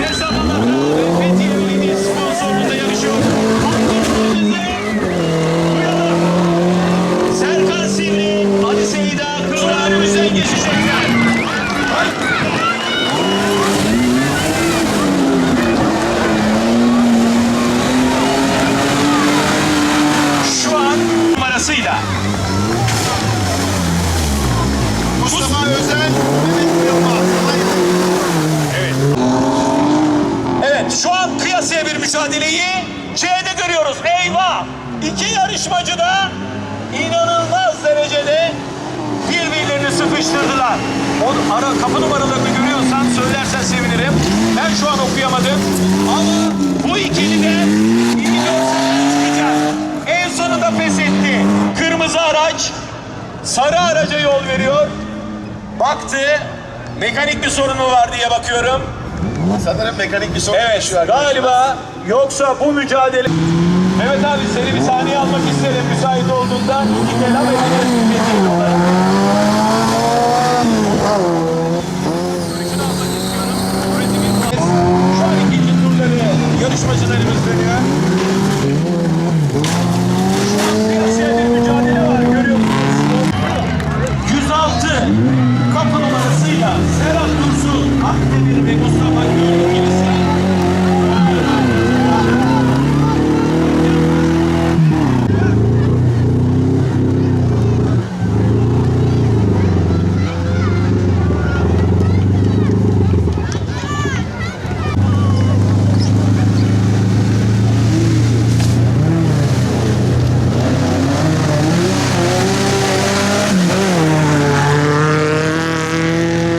Yes. Şu an kıyasıya bir mücadeleyi C'de görüyoruz. Eyvah! İki yarışmacı da inanılmaz derecede birbirlerini sıkıştırdılar. O ara kapı numaralarını görüyorsan söylersen sevinirim. Ben şu an okuyamadım. Ama bu ikili de iyi çıkacak. En sonunda pes etti. Kırmızı araç sarı araca yol veriyor. Baktı. Mekanik bir sorunu var diye bakıyorum. Sanırım mekanik bir sorun Evet yaşıyor galiba yoksa bu mücadele... Mehmet abi seni bir sahneye almak isterim müsait olduğunda. iki kelam edelim. Şey Şu an ikinci turları yarışmacılarımız dönüyor. Şu an kıyasıya bir mücadele var görüyorsunuz. 106 kapı numarasıyla Serhat Dursun, Akdemir ve Mustafa